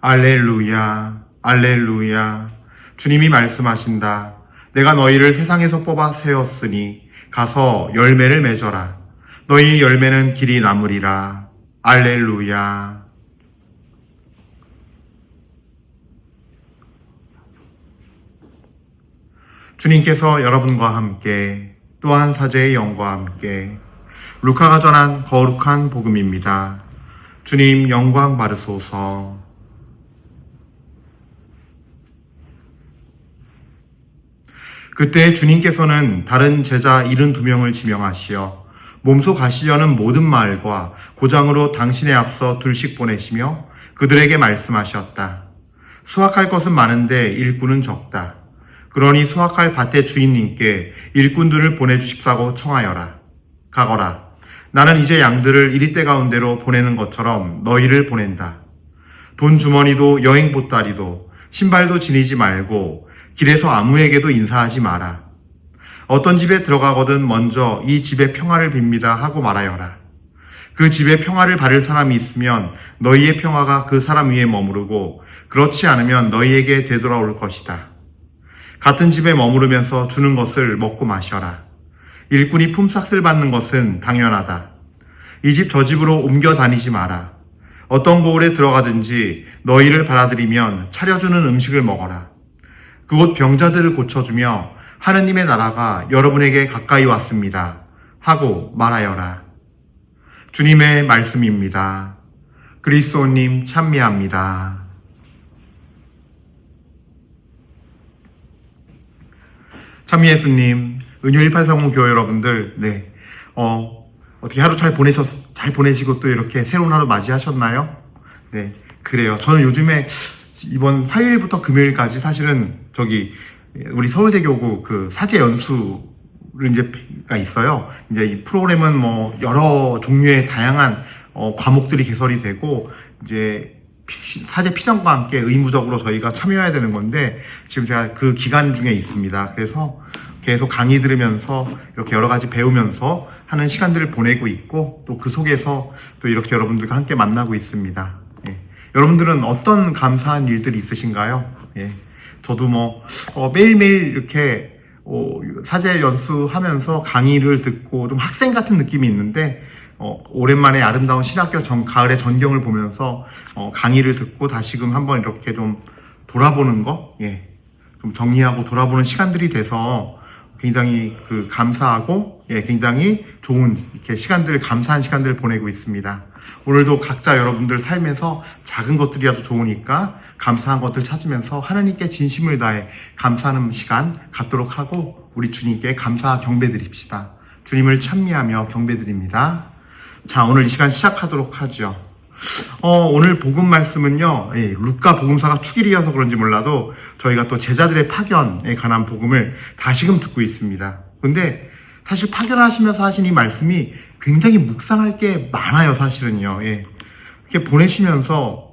알렐루야, 알렐루야. 주님이 말씀하신다. 내가 너희를 세상에서 뽑아 세웠으니 가서 열매를 맺어라. 너희 열매는 길이 남으리라. 알렐루야. 주님께서 여러분과 함께 또한 사제의 영과 함께 루카가 전한 거룩한 복음입니다. 주님 영광 받으소서. 그때 주님께서는 다른 제자 72명을 지명하시어 몸소 가시려는 모든 마을과 고장으로 당신의 앞서 둘씩 보내시며 그들에게 말씀하셨다. 수확할 것은 많은데 일꾼은 적다. 그러니 수확할 밭의 주인님께 일꾼들을 보내주십사고 청하여라. 가거라. 나는 이제 양들을 이리때 가운데로 보내는 것처럼 너희를 보낸다. 돈 주머니도 여행 보따리도 신발도 지니지 말고 길에서 아무에게도 인사하지 마라. 어떤 집에 들어가거든 먼저 이 집의 평화를 빕니다 하고 말하여라. 그 집에 평화를 바를 사람이 있으면 너희의 평화가 그 사람 위에 머무르고 그렇지 않으면 너희에게 되돌아올 것이다. 같은 집에 머무르면서 주는 것을 먹고 마셔라. 일꾼이 품삯을 받는 것은 당연하다. 이 집 저 집으로 옮겨 다니지 마라. 어떤 고을에 들어가든지 너희를 받아들이면 차려주는 음식을 먹어라. 그곳 병자들을 고쳐주며 하느님의 나라가 여러분에게 가까이 왔습니다. 하고 말하여라. 주님의 말씀입니다. 그리스도님 찬미합니다. 참미예수님, 은효 1830 교회 여러분들, 네, 어, 어떻게 하루 잘 보내셨, 잘 보내시고 또 이렇게 새로운 하루 맞이하셨나요? 네, 그래요. 저는 요즘에 이번 화요일부터 금요일까지 사실은 저기 우리 서울대교구 그 사제 연수를 이제가 있어요. 이제 이 프로그램은 뭐 여러 종류의 다양한 어, 과목들이 개설이 되고 이제 피- 사제 피정과 함께 의무적으로 저희가 참여해야 되는 건데 지금 제가 그 기간 중에 있습니다. 그래서 계속 강의 들으면서 이렇게 여러 가지 배우면서 하는 시간들을 보내고 있고 또 그 속에서 또 이렇게 여러분들과 함께 만나고 있습니다. 예. 여러분들은 어떤 감사한 일들이 있으신가요? 예. 저도 뭐 어, 매일매일 이렇게 어, 사제 연수하면서 강의를 듣고 좀 학생 같은 느낌이 있는데 어, 오랜만에 아름다운 신학교 전, 가을의 전경을 보면서 어, 강의를 듣고 다시금 한번 이렇게 좀 돌아보는 거, 예, 좀 정리하고 돌아보는 시간들이 돼서 굉장히 그 감사하고 예, 굉장히 좋은 이렇게 시간들을 감사한 시간들을 보내고 있습니다. 오늘도 각자 여러분들 삶에서 작은 것들이라도 좋으니까 감사한 것들 찾으면서 하나님께 진심을 다해 감사하는 시간 갖도록 하고 우리 주님께 감사 경배 드립시다. 주님을 찬미하며 경배 드립니다. 자, 오늘 이 시간 시작하도록 하죠. 어, 오늘 복음 말씀은요, 예, 루카 복음사가 축일이어서 그런지 몰라도 저희가 또 제자들의 파견에 관한 복음을 다시금 듣고 있습니다. 근데 사실 파견하시면서 하신 이 말씀이 굉장히 묵상할 게 많아요, 사실은요. 예. 이렇게 보내시면서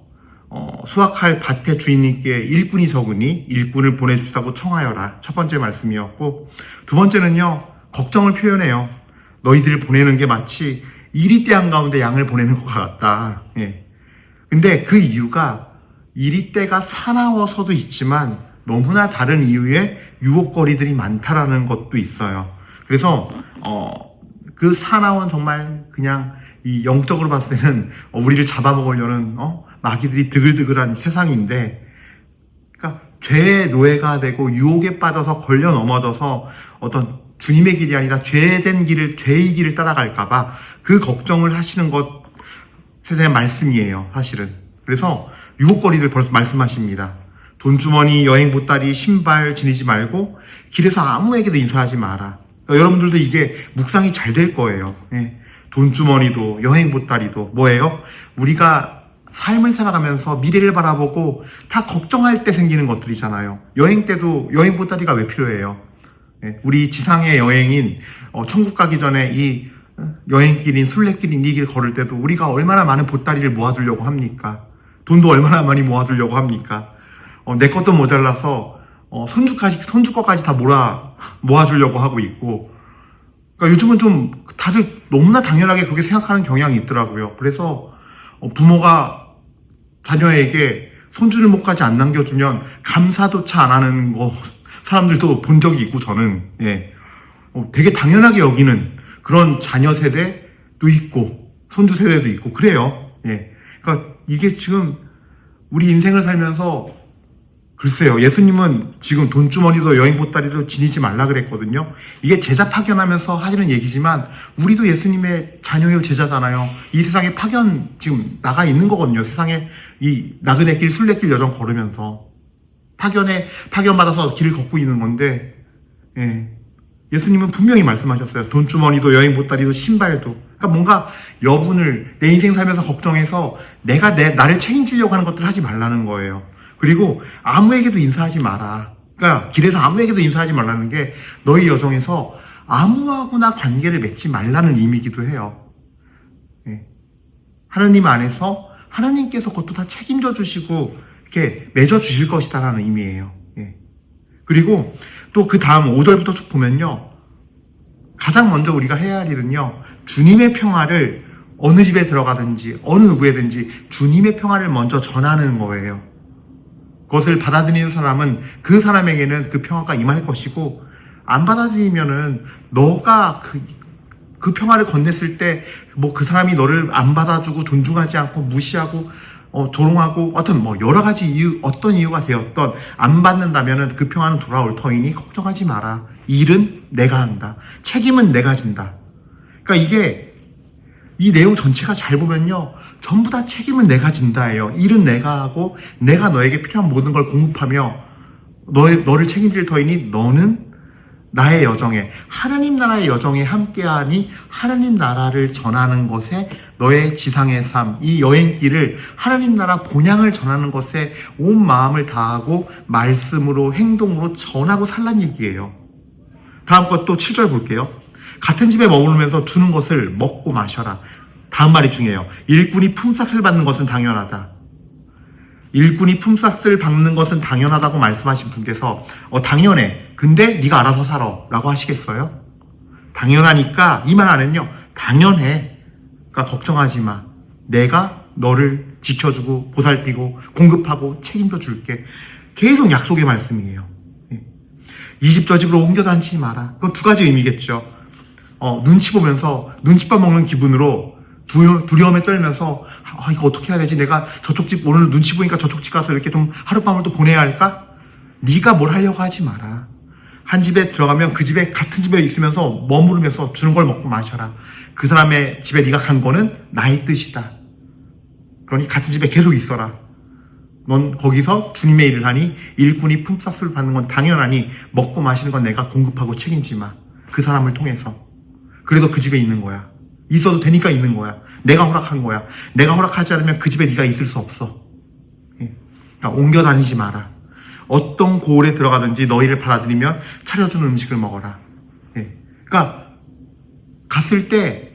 어, 수확할 밭의 주인님께 일꾼이 적으니 일꾼을 보내주시다고 청하여라. 첫 번째 말씀이었고, 두 번째는요, 걱정을 표현해요. 너희들을 보내는 게 마치 이리떼 가운데 양을 보내는 것 같다. 예. 근데 그 이유가 이리 떼가 사나워서도 있지만 너무나 다른 이유의 유혹거리들이 많다라는 것도 있어요. 그래서 어, 그 사나운 정말 그냥 이 영적으로 봤을 때는 어, 우리를 잡아먹으려는 어? 마귀들이 드글드글한 세상인데 그러니까 죄의 노예가 되고 유혹에 빠져서 걸려 넘어져서 어떤 주님의 길이 아니라 죄된 길을 죄의 길을 따라갈까봐 그 걱정을 하시는 것 세상의 말씀이에요, 사실은. 그래서 유혹거리를 벌써 말씀하십니다. 돈주머니, 여행 보따리, 신발 지니지 말고 길에서 아무에게도 인사하지 마라. 그러니까 여러분들도 이게 묵상이 잘 될 거예요. 예. 돈주머니도 여행 보따리도 뭐예요? 우리가 삶을 살아가면서 미래를 바라보고 다 걱정할 때 생기는 것들이잖아요. 여행 때도 여행 보따리가 왜 필요해요? 예, 우리 지상의 여행인 어, 천국 가기 전에 이 어, 여행길인 순례길인 이 길 걸을 때도 우리가 얼마나 많은 보따리를 모아두려고 합니까? 돈도 얼마나 많이 모아두려고 합니까? 어, 내 것도 모자라서 어, 손주까지 손주 거까지 다 몰아 모아주려고 하고 있고 그러니까 요즘은 좀 다들 너무나 당연하게 그렇게 생각하는 경향이 있더라고요. 그래서 어, 부모가 자녀에게 손주를 목까지 안 남겨주면 감사조차 안 하는 거 사람들도 본 적이 있고 저는 예. 어, 되게 당연하게 여기는 그런 자녀 세대도 있고 손주 세대도 있고 그래요. 예. 그러니까 이게 지금 우리 인생을 살면서 글쎄요. 예수님은 지금 돈주머니도 여행 보따리도 지니지 말라 그랬거든요. 이게 제자 파견하면서 하시는 얘기지만 우리도 예수님의 자녀요 제자잖아요. 이 세상에 파견 지금 나가 있는 거거든요. 세상에 이 나그네길 순례길 여정 걸으면서 파견에 파견 받아서 길을 걷고 있는 건데 예. 예수님은 분명히 말씀하셨어요. 돈주머니도 여행 보따리도 신발도. 그러니까 뭔가 여분을 내 인생 살면서 걱정해서 내가 내 나를 책임지려고 하는 것들을 하지 말라는 거예요. 그리고 아무에게도 인사하지 마라. 그러니까 길에서 아무에게도 인사하지 말라는 게 너희 여정에서 아무하고나 관계를 맺지 말라는 의미이기도 해요. 예. 하나님 안에서 하나님께서 그것도 다 책임져 주시고 이렇게 맺어 주실 것이다라는 의미예요. 예. 그리고 또 그 다음 5절부터 쭉 보면요. 가장 먼저 우리가 해야 할 일은요. 주님의 평화를 어느 집에 들어가든지 어느 누구에든지 주님의 평화를 먼저 전하는 거예요. 그것을 받아들이는 사람은 그 사람에게는 그 평화가 임할 것이고 안 받아들이면은 너가 그, 그 평화를 건넸을 때 뭐 그 사람이 너를 안 받아주고 존중하지 않고 무시하고 어, 조롱하고 어떤 뭐 여러 가지 이유 어떤 이유가 되었던 안 받는다면은 그 평화는 돌아올 터이니 걱정하지 마라. 일은 내가 한다. 책임은 내가 진다. 그러니까 이게 이 내용 전체가 잘 보면요. 전부 다 책임은 내가 진다예요. 일은 내가 하고 내가 너에게 필요한 모든 걸 공급하며 너의, 너를 책임질 터이니 너는 나의 여정에 하나님 나라의 여정에 함께하니 하나님 나라를 전하는 것에 너의 지상의 삶, 이 여행길을 하나님 나라 본향을 전하는 것에 온 마음을 다하고 말씀으로 행동으로 전하고 살란 얘기예요. 다음 것도 7절 볼게요. 같은 집에 머무르면서 주는 것을 먹고 마셔라. 다음 말이 중요해요. 일꾼이 품삯을 받는 것은 당연하다. 일꾼이 품삯을 받는 것은 당연하다고 말씀하신 분께서 어 당연해. 근데 네가 알아서 살아. 라고 하시겠어요? 당연하니까 이 말 안에는요. 당연해. 그러니까 걱정하지 마. 내가 너를 지켜주고 보살피고 공급하고 책임져 줄게. 계속 약속의 말씀이에요. 예. 이집 저 집으로 옮겨 다니지 마라. 그건 두 가지 의미겠죠. 어, 눈치 보면서 눈치밥 먹는 기분으로 두려, 두려움에 떨면서 아, 이거 어떻게 해야 되지? 내가 저쪽 집 오늘 눈치 보니까 저쪽 집 가서 이렇게 좀 하룻밤을 또 보내야 할까? 네가 뭘 하려고 하지 마라. 한 집에 들어가면 그 집에 같은 집에 있으면서 머무르면서 주는 걸 먹고 마셔라. 그 사람의 집에 네가 간 거는 나의 뜻이다. 그러니 같은 집에 계속 있어라. 넌 거기서 주님의 일을 하니 일꾼이 품삯을 받는 건 당연하니 먹고 마시는 건 내가 공급하고 책임지 마. 그 사람을 통해서. 그래서 그 집에 있는 거야. 있어도 되니까 있는 거야. 내가 허락한 거야. 내가 허락하지 않으면 그 집에 네가 있을 수 없어. 예. 그러니까 옮겨 다니지 마라. 어떤 고을에 들어가든지 너희를 받아들이면 차려주는 음식을 먹어라. 예. 그러니까 갔을 때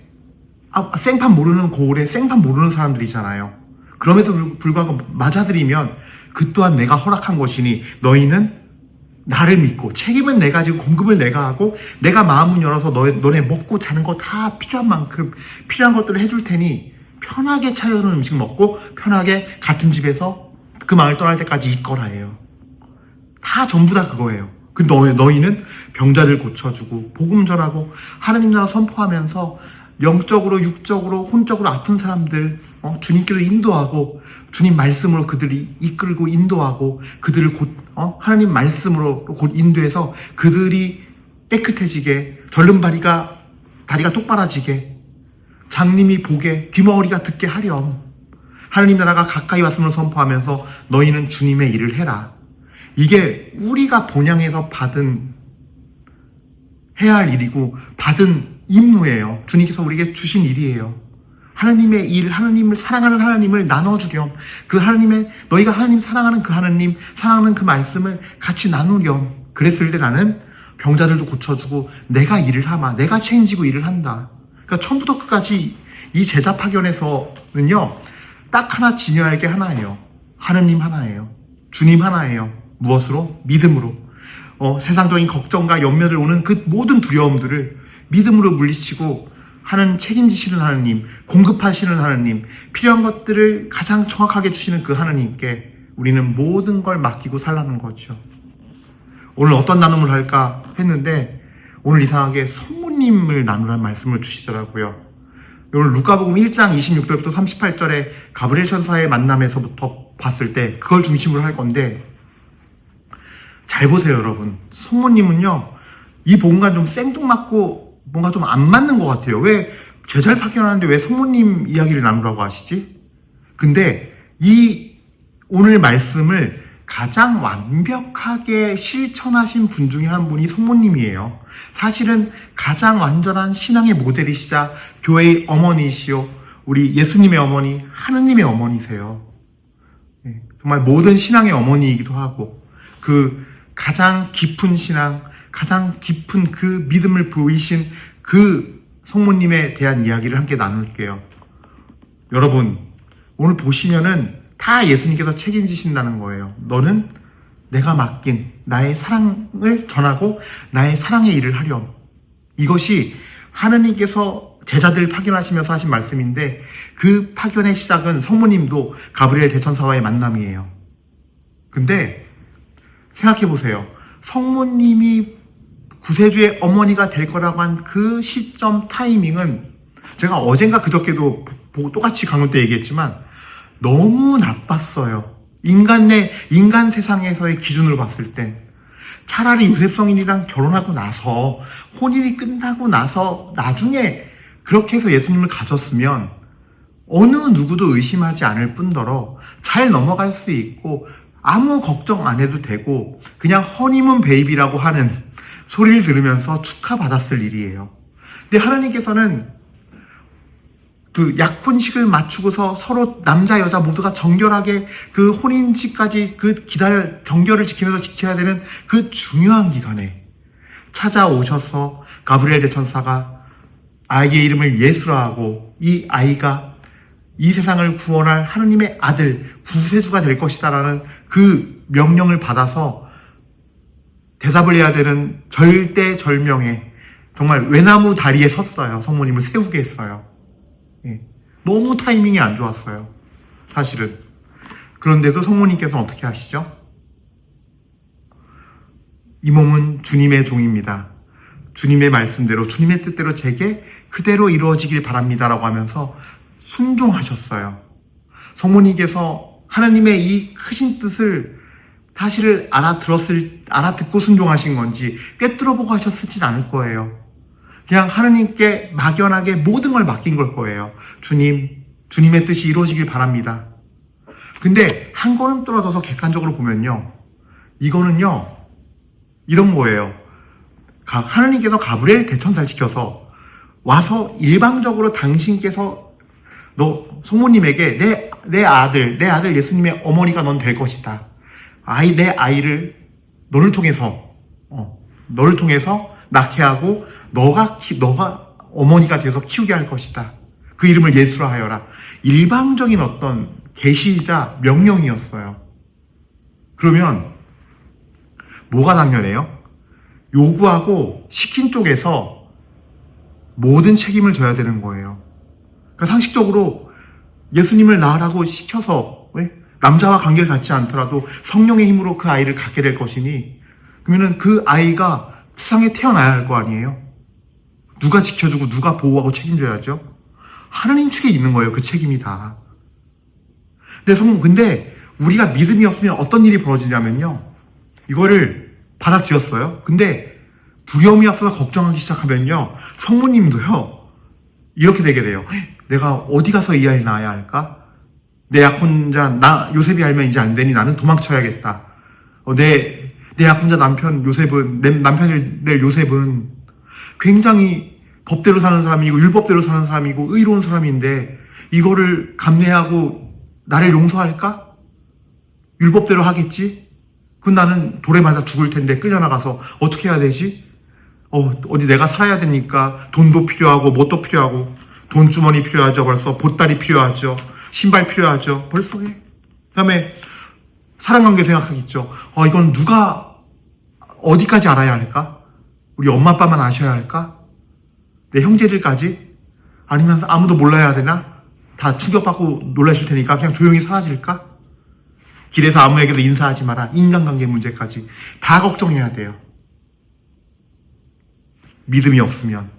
아, 생판 모르는 고을에 생판 모르는 사람들이잖아요. 그럼에도 불구하고 맞아들이면 그 또한 내가 허락한 것이니 너희는 나를 믿고 책임은 내가 지고 공급을 내가 하고 내가 마음을 열어서 너, 너네 먹고 자는 거 다 필요한 만큼 필요한 것들을 해줄 테니 편하게 차려주는 음식 먹고 편하게 같은 집에서 그 마을 떠날 때까지 있거라 해요. 다 전부 다 그거예요. 그 너희, 너희는 병자를 고쳐주고 복음 전하고 하나님 나라 선포하면서 영적으로 육적으로 혼적으로 아픈 사람들 어, 주님께로 인도하고 주님 말씀으로 그들이 이끌고 인도하고 그들을 곧 어, 하나님 말씀으로 곧 인도해서 그들이 깨끗해지게 절름발이가 다리가 똑바라지게 장님이 보게 귀머거리가 듣게 하렴 하나님 나라가 가까이 왔음을 선포하면서 너희는 주님의 일을 해라 이게 우리가 본향에서 받은 해야 할 일이고 받은 임무예요. 주님께서 우리에게 주신 일이에요. 하나님의 일, 하나님을 사랑하는 하나님을 나눠주렴. 그 하나님의 너희가 하나님 사랑하는 그 하나님, 사랑하는 그 말씀을 같이 나누렴. 그랬을 때 나는 병자들도 고쳐주고 내가 일을 하마, 내가 책임지고 일을 한다. 그러니까 처음부터 끝까지 이 제자 파견에서는요, 딱 하나 지녀야 할 게 하나예요. 하느님 하나예요. 주님 하나예요. 무엇으로? 믿음으로. 어, 세상적인 걱정과 연면을 오는 그 모든 두려움들을 믿음으로 물리치고 하는 책임지시는 하나님, 공급하시는 하나님, 필요한 것들을 가장 정확하게 주시는 그 하나님께 우리는 모든 걸 맡기고 살라는 거죠. 오늘 어떤 나눔을 할까 했는데 오늘 이상하게 성모님을 나누라는 말씀을 주시더라고요. 오늘 루카복음 1장 26절부터 38절에 가브리엘 천사의 만남에서부터 봤을 때 그걸 중심으로 할 건데 잘 보세요, 여러분. 성모님은요, 이 복음과 좀 생뚱맞고 뭔가 좀 안 맞는 것 같아요. 왜 제자를 파견하는데 왜 성모님 이야기를 나누라고 하시지? 근데 이 오늘 말씀을 가장 완벽하게 실천하신 분 중에 한 분이 성모님이에요. 사실은 가장 완전한 신앙의 모델이시자 교회의 어머니시요. 우리 예수님의 어머니, 하느님의 어머니세요. 네, 정말 모든 신앙의 어머니이기도 하고 그 가장 깊은 신앙, 가장 깊은 그 믿음을 보이신 그 성모님에 대한 이야기를 함께 나눌게요. 여러분, 오늘 보시면은 다 예수님께서 책임지신다는 거예요. 너는 내가 맡긴 나의 사랑을 전하고 나의 사랑의 일을 하렴. 이것이 하느님께서 제자들 파견하시면서 하신 말씀인데 그 파견의 시작은 성모님도 가브리엘 대천사와의 만남이에요. 근데 생각해 보세요. 성모님이 구세주의 어머니가 될 거라고 한 그 시점 타이밍은 제가 어젠가 그저께도 보고 똑같이 강론 때 얘기했지만 너무 나빴어요. 인간 내, 인간 세상에서의 기준으로 봤을 땐. 차라리 요셉 성인이랑 결혼하고 나서, 혼인이 끝나고 나서, 나중에 그렇게 해서 예수님을 가졌으면, 어느 누구도 의심하지 않을 뿐더러 잘 넘어갈 수 있고, 아무 걱정 안 해도 되고, 그냥 허니문 베이비라고 하는 소리를 들으면서 축하받았을 일이에요. 근데 하나님께서는 그 약혼식을 맞추고서 서로 남자 여자 모두가 정결하게 그 혼인식까지 그 기다려 정결을 지키면서 지켜야 되는 그 중요한 기간에 찾아오셔서 가브리엘 대천사가 아이의 이름을 예수라 하고 이 아이가 이 세상을 구원할 하느님의 아들 구세주가 될 것이다라는 그 명령을 받아서 대답을 해야 되는 절대절명에 정말 외나무 다리에 섰어요. 성모님을 세우게 했어요. 예. 너무 타이밍이 안 좋았어요. 사실은. 그런데도 성모님께서는 어떻게 하시죠? 이 몸은 주님의 종입니다. 주님의 말씀대로, 주님의 뜻대로 제게 그대로 이루어지길 바랍니다 라고 하면서 순종하셨어요. 성모님께서 하나님의 이 크신 뜻을 사실을 알아들었을, 알아듣고 순종하신 건지 꿰뚫어보고 하셨을진 않을 거예요. 그냥 하느님께 막연하게 모든 걸 맡긴 걸 거예요. 주님, 주님의 뜻이 이루어지길 바랍니다. 근데 한 걸음 떨어져서 객관적으로 보면요. 이거는요, 이런 거예요. 가- 하느님께서 가브리엘 대천사를 지켜서 와서 일방적으로 당신께서 너 소모님에게 내, 내 아들, 내 아들 예수님의 어머니가 넌 될 것이다. 아이, 내 아이를 너를 통해서, 어, 너를 통해서 낳게 하고 너가 키, 너가 어머니가 돼서 키우게 할 것이다. 그 이름을 예수라 하여라. 일방적인 어떤 계시이자 명령이었어요. 그러면 뭐가 당연해요? 요구하고 시킨 쪽에서 모든 책임을 져야 되는 거예요. 그러니까 상식적으로 예수님을 낳으라고 시켜서 왜? 남자와 관계를 갖지 않더라도 성령의 힘으로 그 아이를 갖게 될 것이니 그러면은 그 아이가 세상에 태어나야 할 거 아니에요? 누가 지켜주고 누가 보호하고 책임져야죠? 하느님 측에 있는 거예요. 그 책임이 다. 근데 성, 근데 우리가 믿음이 없으면 어떤 일이 벌어지냐면요. 이거를 받아들였어요. 근데 두려움이 앞서서 걱정하기 시작하면요. 성모님도요. 이렇게 되게 돼요. 내가 어디 가서 이 아이를 낳아야 할까? 내 약혼자, 나, 요셉이 알면 이제 안 되니 나는 도망쳐야겠다. 어, 내, 내 약혼자 남편 요셉은, 내 남편을 낼 요셉은 굉장히 법대로 사는 사람이고, 율법대로 사는 사람이고, 의로운 사람인데, 이거를 감내하고 나를 용서할까? 율법대로 하겠지? 그 나는 돌에 맞아 죽을 텐데 끌려나가서 어떻게 해야 되지? 어, 어디 내가 살아야 되니까 돈도 필요하고 뭣도 필요하고 돈 주머니 필요하죠 벌써 보따리 필요하죠 신발 필요하죠 벌써 해. 그 다음에 사랑관계 생각하겠죠 어 이건 누가 어디까지 알아야 할까? 우리 엄마 아빠만 아셔야 할까? 내 형제들까지? 아니면 아무도 몰라야 되나? 다 충격받고 놀라실 테니까 그냥 조용히 사라질까? 길에서 아무에게도 인사하지 마라. 인간관계 문제까지 다 걱정해야 돼요. 믿음이 없으면.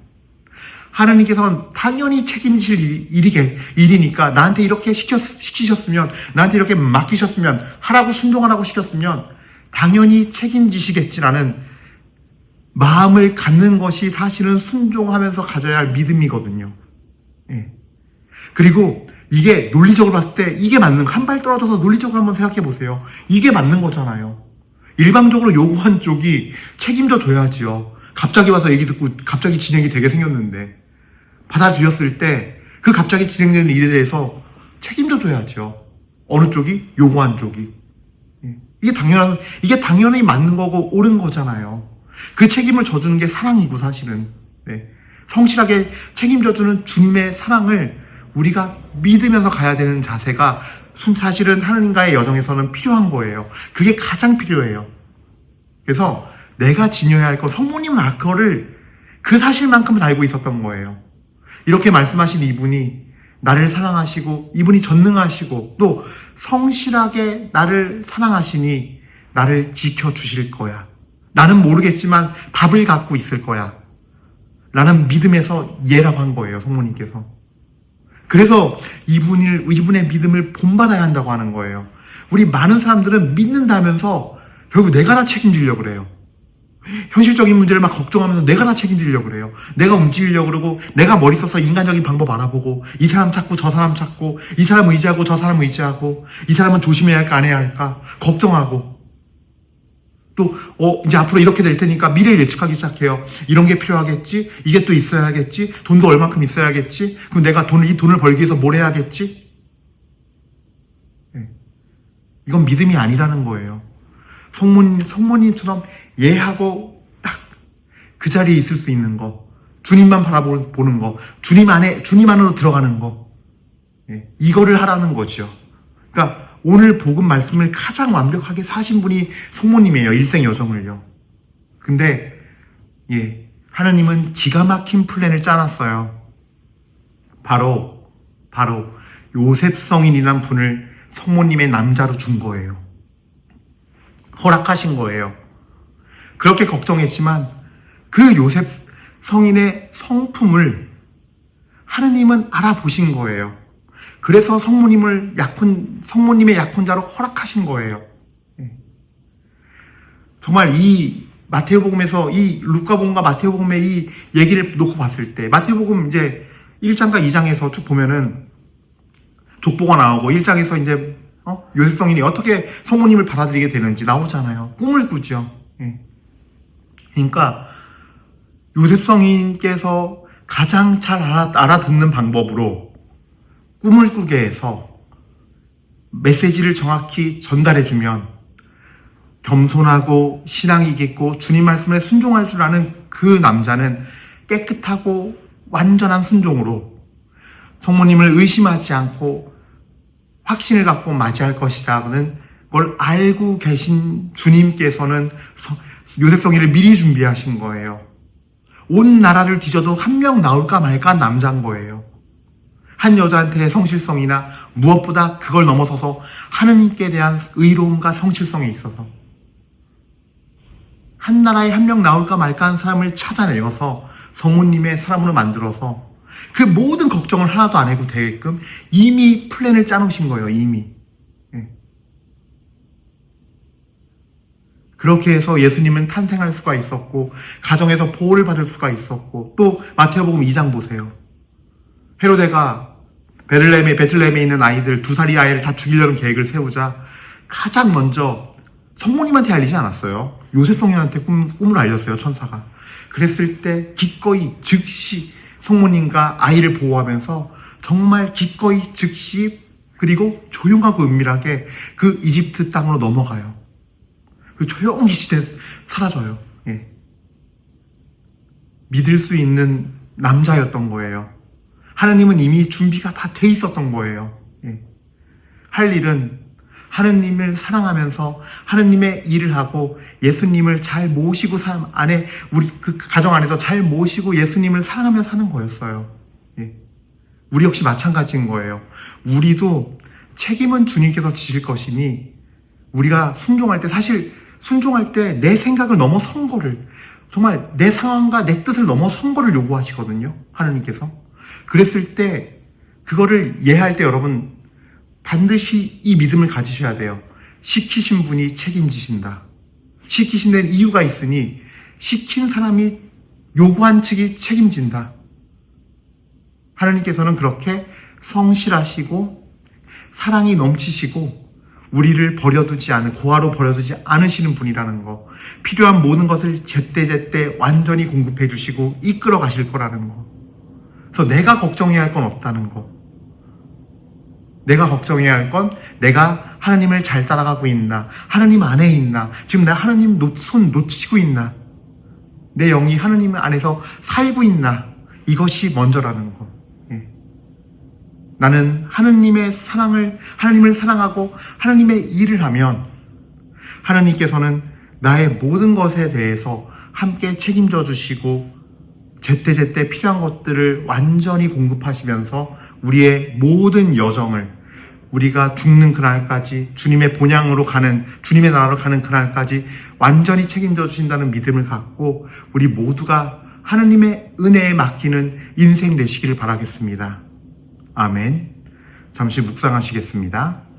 하느님께서는 당연히 책임질 일이, 일이게, 일이니까 나한테 이렇게 시켰, 시키셨으면, 나한테 이렇게 맡기셨으면, 하라고 순종하라고 시켰으면, 당연히 책임지시겠지라는 마음을 갖는 것이 사실은 순종하면서 가져야 할 믿음이거든요. 예. 그리고 이게 논리적으로 봤을 때 이게 맞는 한 발 떨어져서 논리적으로 한번 생각해 보세요. 이게 맞는 거잖아요. 일방적으로 요구한 쪽이 책임져 줘야지요. 갑자기 와서 얘기 듣고 갑자기 진행이 되게 생겼는데 받아들였을 때 그 갑자기 진행되는 일에 대해서 책임져 줘야죠. 어느 쪽이 요구한 쪽이 예. 이게 당연한 이게 당연히 맞는 거고 옳은 거잖아요. 그 책임을 져주는 게 사랑이고 사실은 네. 성실하게 책임져주는 주님의 사랑을 우리가 믿으면서 가야 되는 자세가 순- 사실은 하느님과의 여정에서는 필요한 거예요. 그게 가장 필요해요. 그래서 내가 지녀야 할 거, 성모님은 아커를 그 사실만큼은 알고 있었던 거예요. 이렇게 말씀하신 이분이 나를 사랑하시고, 이분이 전능하시고, 또 성실하게 나를 사랑하시니 나를 지켜주실 거야. 나는 모르겠지만 답을 갖고 있을 거야. 라는 믿음에서 예라고 한 거예요, 성모님께서. 그래서 이분을, 이분의 믿음을 본받아야 한다고 하는 거예요. 우리 많은 사람들은 믿는다면서 결국 내가 다 책임지려고 그래요. 현실적인 문제를 막 걱정하면서 내가 다 책임지려고 그래요. 내가 움직이려고 그러고, 내가 머리 써서 인간적인 방법 알아보고, 이 사람 찾고, 저 사람 찾고, 이 사람 의지하고, 저 사람 의지하고, 이 사람은 조심해야 할까, 안 해야 할까, 걱정하고, 또, 어, 이제 앞으로 이렇게 될 테니까 미래를 예측하기 시작해요. 이런 게 필요하겠지? 이게 또 있어야겠지? 돈도 얼만큼 있어야겠지? 그럼 내가 돈을, 이 돈을 벌기 위해서 뭘 해야겠지? 예. 이건 믿음이 아니라는 거예요. 성모님, 성모님처럼 예하고 딱 그 자리에 있을 수 있는 거. 주님만 바라보는 거. 주님 안에, 주님 안으로 들어가는 거. 예. 이거를 하라는 거죠. 그러니까 오늘 복음 말씀을 가장 완벽하게 사신 분이 성모님이에요. 일생 여정을요. 근데 예, 하나님은 기가 막힌 플랜을 짜놨어요. 바로 바로 요셉 성인이란 분을 성모님의 남자로 준 거예요. 허락하신 거예요. 그렇게 걱정했지만 그 요셉 성인의 성품을 하느님은 알아보신 거예요. 그래서 성모님을 약혼, 성모님의 약혼자로 허락하신 거예요. 예. 정말 이 마테오복음에서 이 루카복음과 마테오복음의 이 얘기를 놓고 봤을 때 마테오복음 이제 1장과 2장에서 쭉 보면은 족보가 나오고 1장에서 이제 어? 요셉 성인이 어떻게 성모님을 받아들이게 되는지 나오잖아요. 꿈을 꾸죠. 예. 그러니까 요셉 성인께서 가장 잘 알아, 알아 듣는 방법으로 꿈을 꾸게 해서 메시지를 정확히 전달해주면 겸손하고 신앙이 깊고 주님 말씀에 순종할 줄 아는 그 남자는 깨끗하고 완전한 순종으로 성모님을 의심하지 않고 확신을 갖고 맞이할 것이라는 걸 알고 계신 주님께서는 서- 요셉 성의를 미리 준비하신 거예요. 온 나라를 뒤져도 한 명 나올까 말까 한 남자인 거예요. 한 여자한테 성실성이나 무엇보다 그걸 넘어서서 하느님께 대한 의로움과 성실성에 있어서 한 나라에 한 명 나올까 말까 한 사람을 찾아내어서 성우님의 사람으로 만들어서 그 모든 걱정을 하나도 안 해도 되게끔 이미 플랜을 짜놓으신 거예요, 이미. 예. 그렇게 해서 예수님은 탄생할 수가 있었고, 가정에서 보호를 받을 수가 있었고, 또 마태복음 2장 보세요. 헤로데가 베들레헴에, 베틀레헴에 있는 아이들, 두 살이 아이를 다 죽이려는 계획을 세우자 가장 먼저 성모님한테 알리지 않았어요. 요셉 성인한테 꿈, 꿈을 알렸어요, 천사가. 그랬을 때 기꺼이 즉시 성모님과 아이를 보호하면서 정말 기꺼이 즉시 그리고 조용하고 은밀하게 그 이집트 땅으로 넘어가요. 그 조용히 시대 사라져요. 예. 믿을 수 있는 남자였던 거예요. 하느님은 이미 준비가 다 돼 있었던 거예요. 예. 할 일은 하느님을 사랑하면서 하느님의 일을 하고 예수님을 잘 모시고 삶 안에 우리 그 가정 안에서 잘 모시고 예수님을 사랑하며 사는 거였어요. 예. 우리 역시 마찬가지인 거예요. 우리도 책임은 주님께서 지실 것이니 우리가 순종할 때 사실 순종할 때 내 생각을 넘어 선 거를 정말 내 상황과 내 뜻을 넘어 선 거를 요구하시거든요. 하나님께서. 그랬을 때 그거를 이해할 때 여러분 반드시 이 믿음을 가지셔야 돼요. 시키신 분이 책임지신다. 시키신 데는 이유가 있으니 시킨 사람이 요구한 측이 책임진다. 하나님께서는 그렇게 성실하시고 사랑이 넘치시고 우리를 버려두지 않은 고아로 버려두지 않으시는 분이라는 거. 필요한 모든 것을 제때제때 완전히 공급해 주시고 이끌어 가실 거라는 거. 그래서 내가 걱정해야 할 건 없다는 거. 내가 걱정해야 할 건 내가 하나님을 잘 따라가고 있나 하나님 안에 있나 지금 나 하나님 놓- 손 놓치고 있나 내 영이 하나님 안에서 살고 있나 이것이 먼저라는 거. 예. 나는 하나님의 사랑을, 하나님을 사랑하고 하나님의 일을 하면 하나님께서는 나의 모든 것에 대해서 함께 책임져 주시고 제때제때 필요한 것들을 완전히 공급하시면서 우리의 모든 여정을 우리가 죽는 그날까지 주님의 본향으로 가는 주님의 나라로 가는 그날까지 완전히 책임져 주신다는 믿음을 갖고 우리 모두가 하나님의 은혜에 맡기는 인생 되시기를 바라겠습니다. 아멘. 잠시 묵상하시겠습니다.